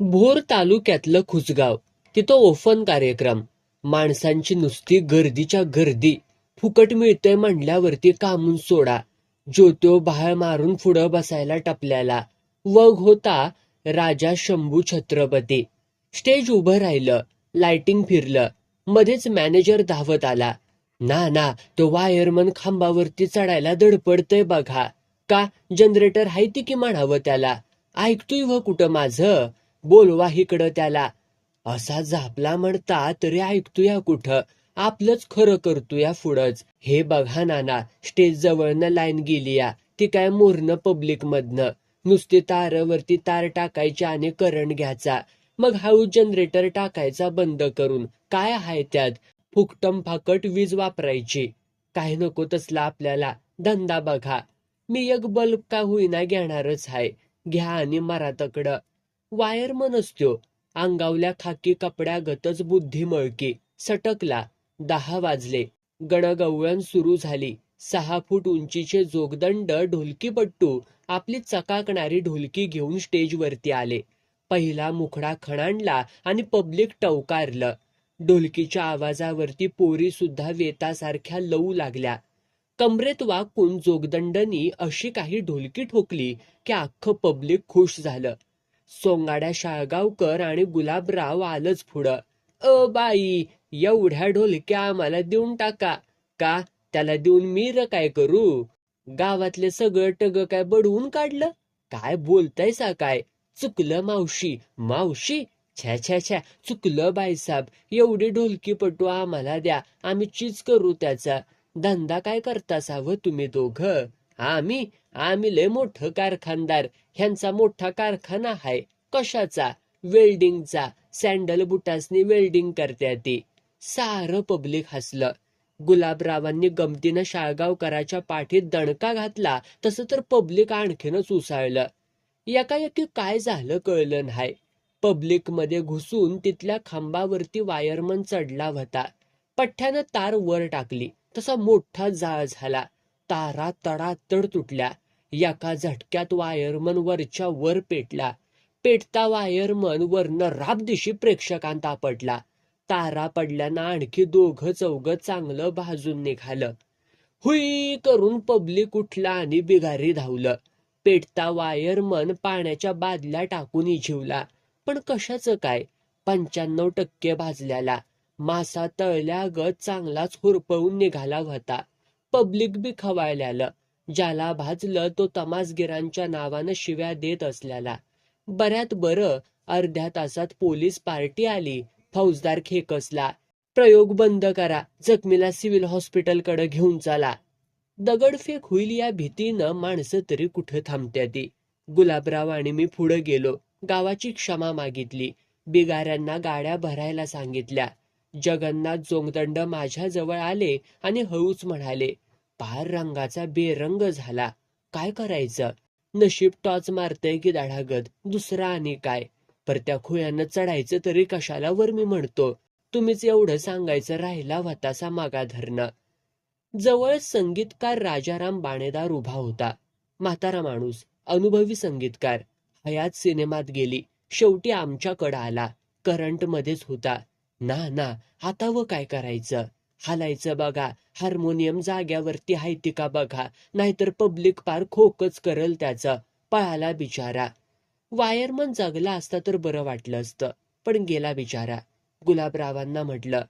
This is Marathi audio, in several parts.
भोर तालुक्यातलं खुसगाव. तिथं ओफन कार्यक्रम. माणसांची नुसती गर्दीच्या गर्दी. फुकट मिळतंय म्हणल्यावरती कामून सोडा. ज्योत्यो बाहेर मारून पुढं बसायला टपल्याला. वग होता राजा शंभू छत्रपती. स्टेज उभं राहिलं. लाइटिंग फिरलं. मध्येच मॅनेजर धावत आला. ना ना तो वायरमन खांबावरती चढायला धडपडतय बघा. का जनरेटर हायती की म्हणावं त्याला. ऐकतोय व कुठं माझं? बोलवा इकडं त्याला. असा झापला म्हणता तरी ऐकतोया कुठं? आपलंच खरं करतोया पुढंच हे बघा नाना स्टेज जवळनं लाईन गेलीया. ती काय मोरणं पब्लिक मधनं. नुसती तारवरती तार टाकायची आणि करंट घ्यायचा. मग हाऊ जनरेटर टाकायचा बंद करून. काय आहे त्यात? फुकटम फाकट वीज वापरायची. काय नको तसला आपल्याला. धंदा बघा. मी एक बल्ब का होईना घेणारच आहे. घ्या आणि मरा तकडं. वायरमन असतो अंगावल्या खाकी कपड्यागतच बुद्धी मळकी. सटकला. दहा वाजले. गणगवळण सुरू झाली. सहा फूट उंचीचे जोगदंड ढोलकीपट्टू आपली चकाकणारी ढोलकी घेऊन स्टेजवरती आले. पहिला मुखडा खणांडला आणि पब्लिक टवकारलं. ढोलकीच्या आवाजावरती पोरी सुद्धा वेतासारख्या लवू लागल्या. कमरेत वाकून जोगदंडनी अशी काही ढोलकी ठोकली की अख्खं पब्लिक खुश झालं. सोंगाड्या शाळगावकर आणि गुलाबराव आलंच पुढं. अ बाई एवढ्या ढोलक्या आम्हाला देऊन टाका. का? त्याला देऊन मी र काय करू? गावातले सगळं टग काय बडवून काढलं? काय बोलतायसा काय? चुकलं मावशी मावशी? छ्या छ्या छ्या चुकलं बाईसाब एवढी ढोलकी पटू आम्हाला द्या. आम्ही चीज करू त्याचा. धंदा काय करता सावं तुम्ही दोघं? आम्ही आम्ही लय मोठं कारखानदार ह्यांचा मोठा कारखाना आहे कशाचा? वेल्डिंगचा. सँडल बुटासनी वेल्डिंग करत्या ती. सारं पब्लिक हसलं. गुलाबरावांनी गमतीनं शाळगावकराच्या पाठीत दणका घातला तसं तर पब्लिक आणखीनच उसळलं. एकाएकी काय झालं कळलं नाही. पब्लिकमध्ये घुसून तिथल्या खांबावरती वायरमन चढला होता. पठ्ठ्यानं तार वर टाकली. तसा मोठा जाळ झाला. तारा तडातड तुटल्या. एका झटक्यात वायरमन वरच्या वर पेटला. पेटता वायरमन वरनं राबदिशी प्रेक्षकांत आपटला. तारा पडल्यानं आणखी दोघं चौघ चांगलं भाजून निघालं. हुई करून पब्लिक उठला आणि बिगारी धावलं. पेटता वायरमन पाण्याच्या बादल्या टाकून इजिवला. पण कशाचं काय? पंच्याण्णव टक्के भाजल्याला. मासा तळल्यागत चांगलाच हुरपळून निघाला होता. पब्लिक बी खवायल्यालं ज्याला भाजलं तो तमासगिरांच्या नावानं शिव्या देत असल्याला. बऱ्यात बरं अर्ध्या तासात पोलीस पार्टी आली. फौजदार खेकसला प्रयोग बंद करा. जखमीला सिव्हिल हॉस्पिटलकडे घेऊन चला. दगडफेक होईल या भीतीनं माणसं तरी कुठं थांबत्या ती गुलाबराव आणि मी पुढे गेलो. गावाची क्षमा मागितली. बिगाऱ्यांना गाड्या भरायला सांगितल्या. जगन्नाथ जोगदंड माझ्याजवळ आले आणि हळूच म्हणाले पार रंगाचा बेरंग झाला. काय करायचं? नशीब टॉच मारतय की दाढागत दुसरा आणि काय? पर त्या खुयानं चढायचं तरी कशाला वर मी म्हणतो? तुम्हीच एवढं सांगायचं राहिला वतासा मागा धरणं. जवळ संगीतकार राजाराम बाणेदार उभा होता. म्हातारा माणूस अनुभवी संगीतकार. हयात सिनेमात गेली. शेवटी आमच्याकडं आला. करंट मध्येच होता. ना ना आता व काय करायचं? हालायचं बघा. हार्मोनियम जाग्यावरती हायती का बघा. नाहीतर पब्लिक पार खोकच करल त्याचं. पळाला बिचारा. वायरमन जगला असता तर बरं वाटलं असतं. पण गेला बिचारा. गुलाबरावांना म्हटलं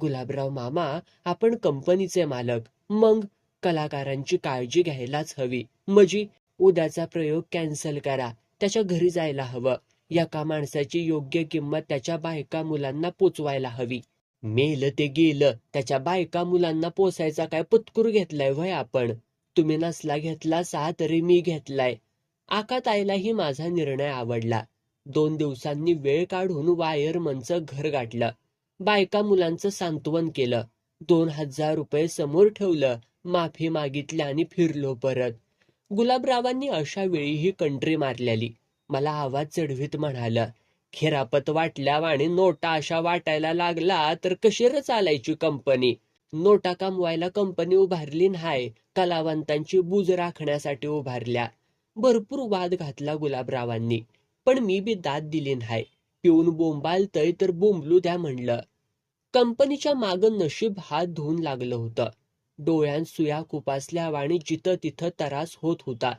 गुलाबराव मामा आपण कंपनीचे मालक. मग कलाकारांची काळजी घ्यायलाच हवी. मजी उद्याचा प्रयोग कॅन्सल करा. त्याच्या घरी जायला हवं. एका माणसाची योग्य किंमत त्याच्या बायका मुलांना पोचवायला हवी. मेलं ते गेलं त्याच्या बायका मुलांना पोसायचा काय पत्कूर घेतलाय वय आपण? तुम्ही नसला घेतला सा तरी मी घेतलाय. आकाताईलाही माझा निर्णय आवडला. दोन दिवसांनी वेळ काढून वायरमनचं घर गाठलं. बायका मुलांचं सांत्वन केलं. दोन हजार रुपये समोर ठेवलं माफी मागितली आणि फिरलो परत. गुलाबरावांनी अशा वेळीही कंट्री मारलेली. मला आवाज चढवीत म्हणालं खेरापत वाटल्या आणि नोटा अशा वाटायला लागला तर कशीर चालायची कंपनी? नोटा कमवायला कंपनी उभारली नाही कलावंतांची बूज राखण्यासाठी उभारल्या. भरपूर वाद घातला गुलाबरावांनी पण मी बी दाद दिली नाही. पिऊन बोंबालतय तर बोंबलू द्या म्हणलं. कंपनीच्या माग नशीब हात धुवून लागलं होतं. डोळ्यात सुया कुपासल्या आणि जिथं तिथं त्रास होत होता.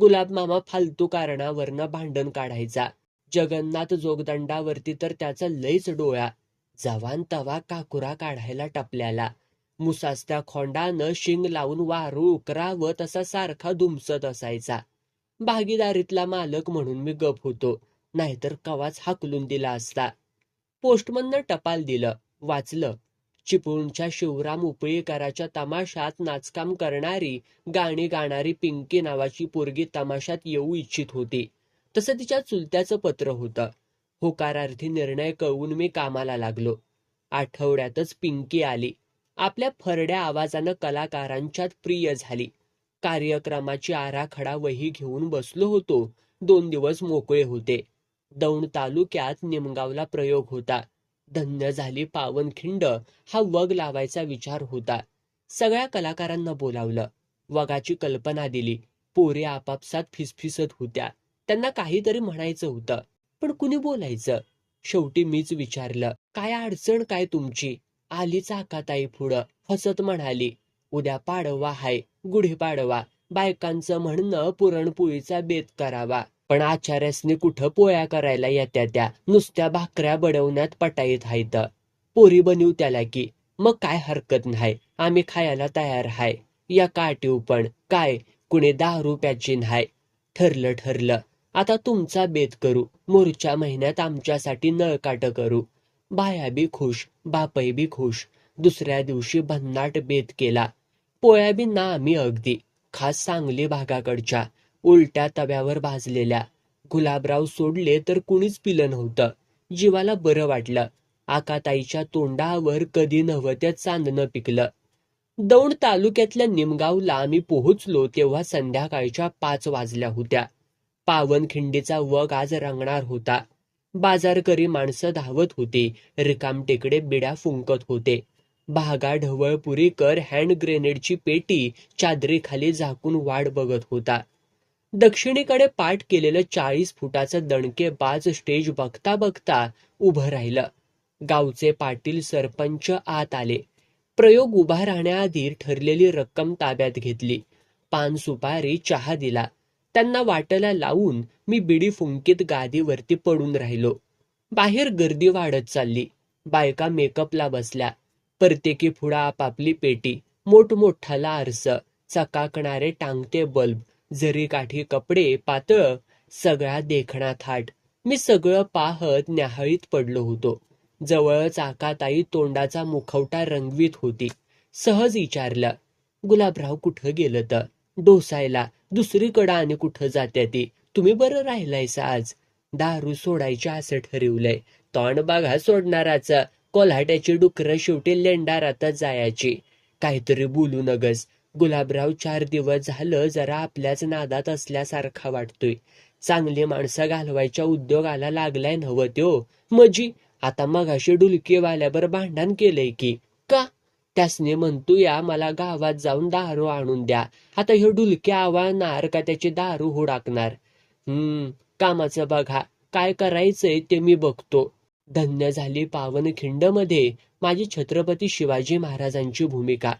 गुलाब मामा फालतू कारणावरनं भांडण काढायचा. जगन्नाथ जोगदंडावरती तर त्याचा लयच डोळा. जवान तवा काकुरा काढायला टपल्याला. मुसास्त्या खोंडानं शिंग लावून वारू उकरा व तसा सारखा दुमसत असायचा. भागीदारीतला मालक म्हणून मी गप होतो. नाहीतर कवाच हाकलून दिला असता. पोस्टमननं टपाल दिलं. वाचलं. चिपळूणच्या शिवराम उपळीकराच्या तमाशात नाचकाम करणारी गाणी गाणारी पिंकी नावाची पोरगी तमाशात येऊ इच्छित होती. तसं तिच्या चुलत्याचं पत्र होतं. होकारार्थी निर्णय कळवून मी कामाला लागलो. आठवड्यातच पिंकी आली. आपल्या फरड्या आवाजानं कलाकारांच्यात प्रिय झाली. कार्यक्रमाची आराखडा वही घेऊन बसलो होतो. दोन दिवस मोकळे होते. दौंड तालुक्यात निमगावला प्रयोग होता. धन्य झाली पावनखिंड हा वग लावायचा विचार होता. सगळ्या कलाकारांना बोलावलं. वगाची कल्पना दिली. पोरे आपापसात फिसफिसत होत्या. त्यांना काहीतरी म्हणायचं होतं. पण कुणी बोलायचं? शेवटी मीच विचारलं काय अडचण काय तुमची? आली चाकाताई पुढं. हसत म्हणाली उद्या पाडवा हाय गुढी पाडवा. बायकांचं म्हणणं पुरणपोळीचा बेत करावा. पण आचार्यासनी कुठं पोळ्या करायला येत्या त्या? नुसत्या भाकऱ्या बडवण्यात पटाईत हायत. पोरी बनवू त्याला की. मग काय हरकत नाही. आम्ही खायला तयार हाय. या काटीव पण. काय? कुणी दहा रुपयाची नाही. ठरलं ठरलं. आता तुमचा बेत करू. मोरच्या महिन्यात आमच्यासाठी नळकाट करू. बाया बी खुश बापई बी खुश. दुसऱ्या दिवशी भन्नाट बेत केला. पोळ्या बी ना आम्ही अगदी. खास सांगली भागाकडच्या. उलट्या तव्यावर भाजलेल्या. गुलाबराव सोडले तर कुणीच पिलं नव्हतं. जीवाला बरं वाटलं. आकाताईच्या तोंडावर कधी नव्हत्या चांदणं पिकलं. दौंड तालुक्यातल्या निमगावला आम्ही पोहोचलो तेव्हा संध्याकाळच्या पाच वाजल्या होत्या. पावनखिंडीचा वग आज रंगणार होता. बाजारकरी माणसं धावत होती. रिकाम टेकडे बिड्या फुंकत होते. भागा ढवळपुरीकर हँड ग्रेनेडची पेटी चादरीखाली झाकून वाट बघत होता. दक्षिणेकडे पाठ केलेलं चाळीस फुटाचं दणके बाज स्टेज बघता बघता उभं राहिलं. गावचे पाटील सरपंच आत आले. प्रयोग उभा राहण्याआधी ठरलेली रक्कम ताब्यात घेतली. पान सुपारी चहा दिला. त्यांना वाटला लावून मी बिडी फुंकीत गादीवरती पडून राहिलो. बाहेर गर्दी वाढत चालली. बायका मेकअपला बसल्या. प्रत्येकी फुडा आपापली पेटी मोठमोठाला आरस चकाकणारे टांगते बल्ब जरी काठी कपडे पातळ सगळा देखणा थाट. मी सगळं पाहत न्याहाळीत पडलो होतो. जवळच आकाताई तोंडाचा मुखवटा रंगवीत होती. सहज विचारलं गुलाबराव कुठं गेलं तर डोसायला. दुसरीकडं आणि कुठं जात्या ती? तुम्ही बरं राहिलायसा आज. दारू सोडायची असं ठरवलंय. तोंड बघा सोडणाराच. कोल्हाट्याची डुकरं शेवटी लेंडारातच जायची. काहीतरी बोलू नगस. गुलाबराव चार दिवस झालं जरा आपल्याच नादात असल्यासारखा वाटतोय. चांगली माणसं घालवायच्या उद्योगाला लागलाय नव्ह त्यो. मजी आता मगाशी डुलकीवाल्यावर भांडण केलंय की. का? त्यासने म्हणतोया मला गावात जाऊन दारू आणून द्या. आता हे डुलके आवाळणार का त्याची दारू हुडाकणार? हम्म कामाचं बघा. काय करायचंय ते मी बघतो. धन्य झाली पावनखिंडमध्ये माझी छत्रपती शिवाजी महाराजांची भूमिका.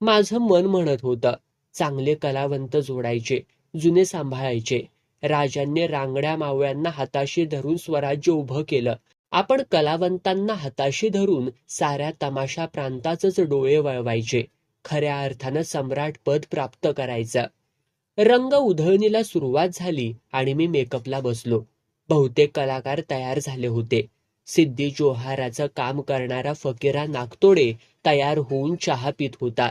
माझं मन म्हणत होतं चांगले कलावंत जोडायचे जुने सांभाळायचे. राजांनी रांगड्या मावळ्यांना हाताशी धरून स्वराज्य उभं केलं. आपण कलावंतांना हाताशी धरून साऱ्या तमाशा प्रांताचंच डोळे वळवायचे खऱ्या अर्थानं सम्राट पद प्राप्त करायचं. रंग उधळणीला सुरुवात झाली आणि मी मेकअपला बसलो. बहुतेक कलाकार तयार झाले होते. सिद्धी जोहाराचं काम करणारा फकीरा नागतोडे तयार होऊन चहा पित होता.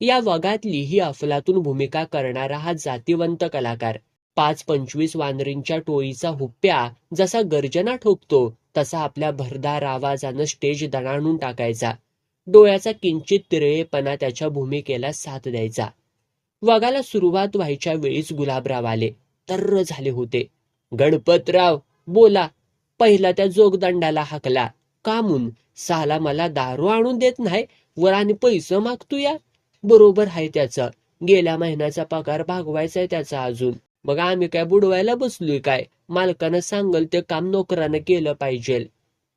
या वगातली ही अफलातून भूमिका करणारा हा जातीवंत कलाकार. पाच पंचवीस वानरींच्या टोळीचा हुप्प्या जसा गर्जना ठोकतो तसा आपल्या भरदार आवाजानं स्टेज दणाणून टाकायचा. डोळ्याचा किंचित तिरळेपणा त्याच्या भूमिकेला साथ द्यायचा. वगाला सुरुवात व्हायच्या वेळीच गुलाबराव आले तर्र झाले होते. गणपतराव बोला. पहिला त्या जोगदंडाला हाकला. कामून? साला मला दारू आणून देत नाही. वर आणि पैसे मागतो या बरोबर आहे त्याचं. गेल्या महिन्याचा पगार भागवायचा आहे त्याचा अजून. मग आम्ही काय बुडवायला बसलोय काय? मालकानं सांगल ते काम नोकरानं केलं पाहिजे.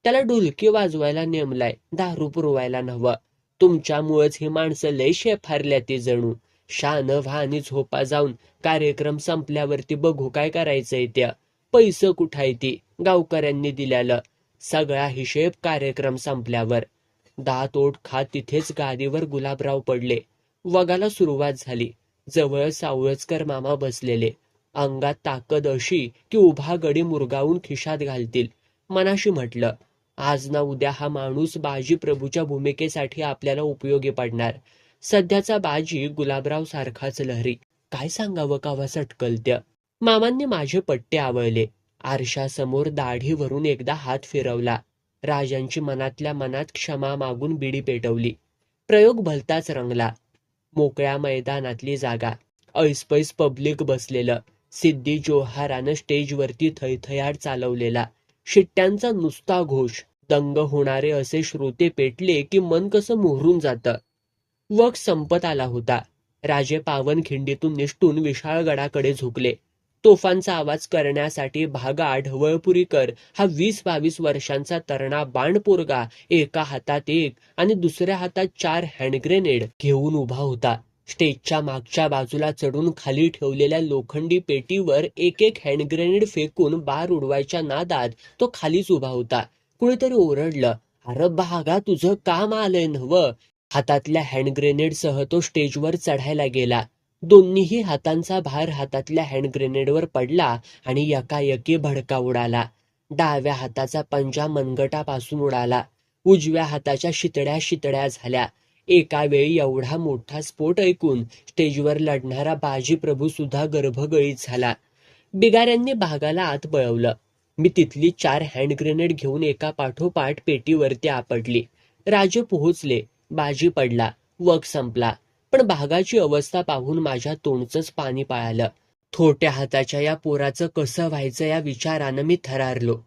त्याला ढुलकी वाजवायला नेमलाय दारू पुरवायला नवं तुमच्यामुळेच ही माणसं लय शेफारल्या ती जणू. शान व्हा आणि झोपा जाऊन कार्यक्रम संपल्यावरती बघू काय करायचंय त्या. पैसे कुठाय ती? गावकऱ्यांनी दिल्याल. सगळा हिशेब कार्यक्रम संपल्यावर. दात ओठ खात तिथेच गादीवर गुलाबराव पडले. वगाला सुरुवात झाली. जवळ सावळचकर मामा बसलेले. अंगात ताकद अशी की उभा गडी मुरगावून खिशात घालतील. मनाशी म्हटलं आज ना उद्या हा माणूस बाजी प्रभूच्या भूमिकेसाठी आपल्याला उपयोगी पडणार. सध्याचा बाजी गुलाबराव सारखाच लहरी. काय सांगावं कावा सटकलत्य? मामांनी माझे पट्टे आवळले. आरशासमोर दाढीवरून एकदा हात फिरवला. राजांची मनातल्या मनात क्षमा मागून बिडी पेटवली. प्रयोग भलताच रंगला. मोकळ्या मैदानातली जागा. ऐसपैस पब्लिक बसलेलं. सिद्धी जोहारानं स्टेजवरती थैथयाड चालवलेला. शिट्ट्यांचा नुसता घोष. दंग होणारे असे श्रोते पेटले की मन कसं मोहरून जातं. वक संपत आला होता. राजे पावनखिंडीतून निष्ठून विशाळगडाकडे झुकले. तोफांचा आवाज करण्यासाठी भागा ढवळपुरीकर हा वीस बावीस वर्षांचा तरणा बाणपोरगा एका हातात एक आणि दुसऱ्या हातात चार हँडग्रेनेड घेऊन उभा होता. स्टेजच्या मागच्या बाजूला चढून खाली ठेवलेल्या लोखंडी पेटीवर एक एक हँडग्रेनेड फेकून बार उडवायच्या नादात तो खालीच उभा होता. कुणीतरी ओरडलं अरे बागा तुझं काम आलंय नव हातातल्या हँडग्रेनेडसह तो स्टेजवर चढायला गेला. दोन्हीही हातांचा भार हातातल्या हँडग्रेनेडवर पडला आणि यकायकी भडका उडाला. डाव्या हाताचा पंजा मनगटापासून उडाला. उजव्या हाताच्या शितड्या शितड्या झाल्या. एका वेळी एवढा मोठा स्फोट ऐकून स्टेजवर लढणारा बाजी प्रभू सुद्धा गर्भगळीत झाला. बिगाऱ्यांनी भागाला आत बळवलं. मी तिथली चार हँड ग्रेनेड घेऊन एका पाठोपाठ पेटीवरती आपटली. राजे पोहोचले. बाजी पडला. वक संपला. पण भागाची अवस्था पाहून माझ्या तोंडचंच पाणी पाळालं. थोट्या हाताच्या या पोराचं कसं व्हायचं या विचारानं मी थरारलो.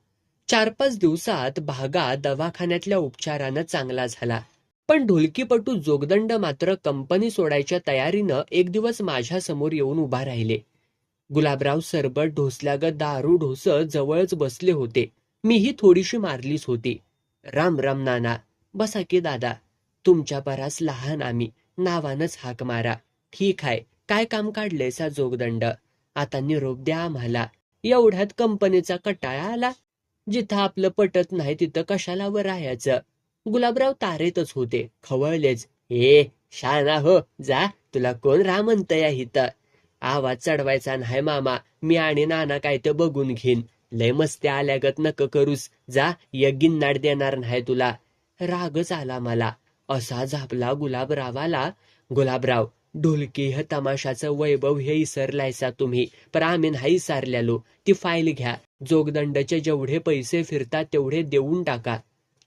चार पाच दिवसात भागा दवाखान्यातल्या उपचारानं चांगला झाला. पण ढोलकीपटू जोगदंड मात्र कंपनी सोडायच्या तयारीनं एक दिवस माझ्यासमोर येऊन उभा राहिले. गुलाबराव सरबट ढोसल्यागत दारू ढोस जवळच बसले होते. मीही थोडीशी मारलीच होती. राम राम नाना बसा की दादा. तुमच्या परास लहान आम्ही नावानच हाक मारा. ठीक आहे काय काम काढलंय सा जोगदंड? आता निरोप द्या आम्हाला. एवढ्यात कंपनीचा कटाळा आला. जिथं आपलं पटत नाही तिथं कशाला वर राहायचं? गुलाबराव तारेतच होते. खवळलेच ए शाना हो जा तुला कोण रा म्हणतंय इथं आवाज चढवायचा नाही मामा मी आणि नाना काय ते बघून घेईन. लय मस्ती आल्यागत नक करूस जा एक गिन्नाड देणार नाही तुला. रागच आला मला. असा झापला गुलाबरावाला. गुलाबराव ढोलकी ह तमाशाचं वैभव हे इसरलायसा तुम्ही पर आम्ही नाही सारल्यालो ती फाईल घ्या. जोगदंडचे जेवढे पैसे फिरतात तेवढे देऊन टाका.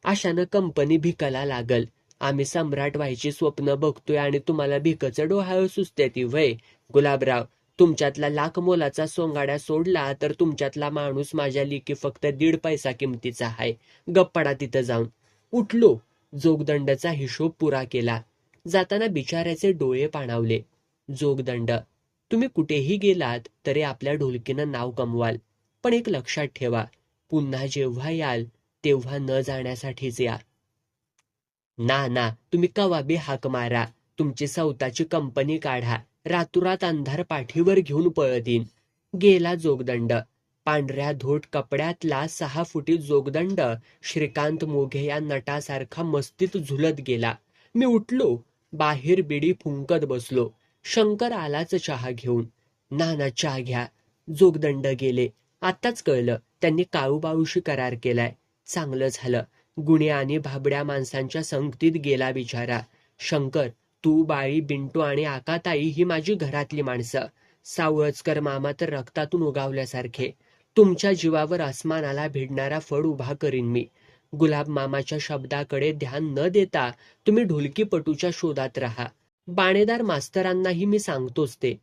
अशानं कंपनी भिकाला लागल. आम्ही सम्राट व्हायची स्वप्न बघतोय आणि तुम्हाला भिकचं डोहाळ सुचते ती वय गुलाबराव तुमच्यातला लाख मोलाचा सोंगाड्या सोडला तर तुमच्यातला माणूस माझ्या लिखी फक्त दीड पैसा किमतीचा आहे गप्पडा तिथं जाऊन. उठलो. जोगदंडचा हिशोब पुरा केला. जाताना बिचाऱ्याचे डोळे पाणावले. जोगदंड तुम्ही कुठेही गेलात तरी आपल्या ढोलकीनं नाव कमवाल. पण एक लक्षात ठेवा. पुन्हा जेव्हा याल तेव्हा न जाण्यासाठीच या ना ना तुम्ही कवा बी हाक मारा. तुमची सौताची कंपनी काढा. रातुरात अंधार पाठीवर घेऊन पळत येईन गेला जोगदंड. पांढऱ्या धोट कपड्यातला सहा फुटी जोगदंड श्रीकांत मोघे या नटासारखा मस्तीत झुलत गेला. मी उठलो. बाहेर बिडी फुंकत बसलो. शंकर आलाच चहा घेऊन. नाना चहा घ्या. जोगदंड गेले. आत्ताच कळलं. त्यांनी काळूबाळूशी करार केलाय. चांगलं झालं. गुण्या आणि भाबड्या माणसांच्या संगतीत गेला बिचारा. शंकर तू बाळी बिंटू आणि आकाताई ही माझी घरातली माणसं. सावळचकर मामा तर रक्तातून उगावल्यासारखे. तुमच्या जीवावर आसमानाला भिडणारा फड उभा करीन मी. गुलाब मामाच्या शब्दाकडे ध्यान न देता तुम्ही ढोलकीपटूच्या शोधात राहा. बाणेदार मास्तरांनाही मी सांगतोच ते.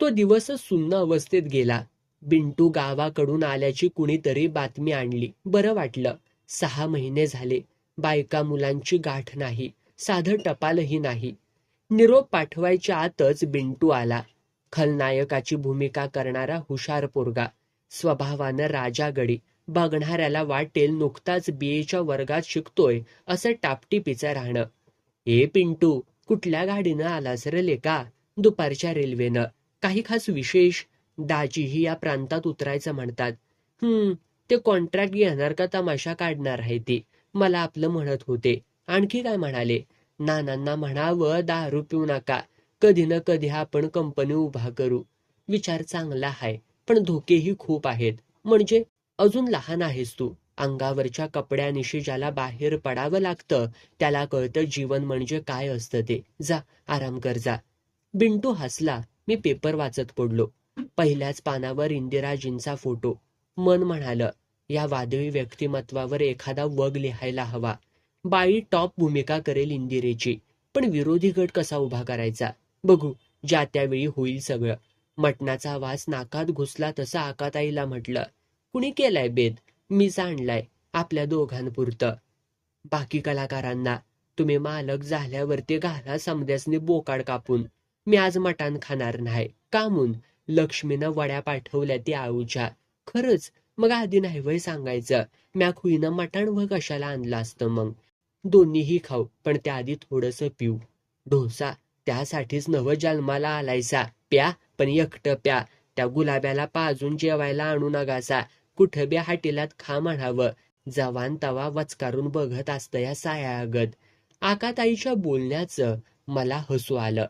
तो दिवसच सुन्न अवस्थेत गेला. बिंटू गावाकडून आल्याची कुणीतरी बातमी आणली. बरं वाटलं. सहा महिने झाले. बायका मुलांची गाठ नाही. साधं टपालही नाही. निरोप पाठवायच्या आतच बिंटू आला. खलनायकाची भूमिका करणारा हुशार पोरगा. स्वभावानं राजागडी. बघणाऱ्याला वाटेल नुकताच बीएच्या वर्गात शिकतोय असं टापटिपीचं राहणं. ए पिंटू कुठल्या गाडीनं आलास रे लेका? दुपारच्या रेल्वेनं. काही खास विशेष? दाजीही या प्रांतात उतरायचं म्हणतात. हम्म ते कॉन्ट्रॅक्ट घेणार का तमाशा काढणार आहे ती. मला आपलं म्हणत होते. आणखी काय म्हणाले? नानांना म्हणावं दारू पिऊ नका. कधी ना कधी आपण कंपनी उभा करू. विचार चांगला आहे पण धोकेही खूप आहेत. म्हणजे अजून लहान आहेस तू. अंगावरच्या कपड्यानिशी ज्याला बाहेर पडावं लागतं त्याला कळतं जीवन म्हणजे काय असतं ते. जा आराम कर जा. बिंटू हसला. मी पेपर वाचत पडलो. पहिल्याच पानावर इंदिराजींचा फोटो. मन म्हणालं या वादळी व्यक्तिमत्वावर एखादा वग लिहायला हवा. बाई टॉप भूमिका करेल इंदिरेची पण विरोधी गट कसा उभा करायचा? बघू ज्या त्यावेळी होईल सगळं. मटणाचा वास नाकात घुसला तसं आकाताईला म्हटलं कुणी केलाय बेद? मीच आणलाय आपल्या दोघांपुरतं. बाकी कलाकारांना तुम्ही मालक झाल्यावरती घाला समद्यासनी बोकाड कापून. मी आज मटाण खाणार नाही. कामून लक्ष्मीनं वड्या पाठवल्या ती आऊच्या खरंच मग आधी नाही वय सांगायचं? म्या खुईनं मटण व कशाला आणलं असतं मग? दोन्हीही खाऊ पण त्याआधी थोडस पिऊ. ढोसा त्यासाठीच नव जन्माला आलायसा. प्या पण एकटं प्या. त्या गुलाब्याला पाजून जेवायला आणू नगासा. कुठं बी हाटीलात खा म्हणावं. जवान तवा वचकारून बघत असतं या सायागत. आकाताईच्या बोलण्याचं मला हसू आलं.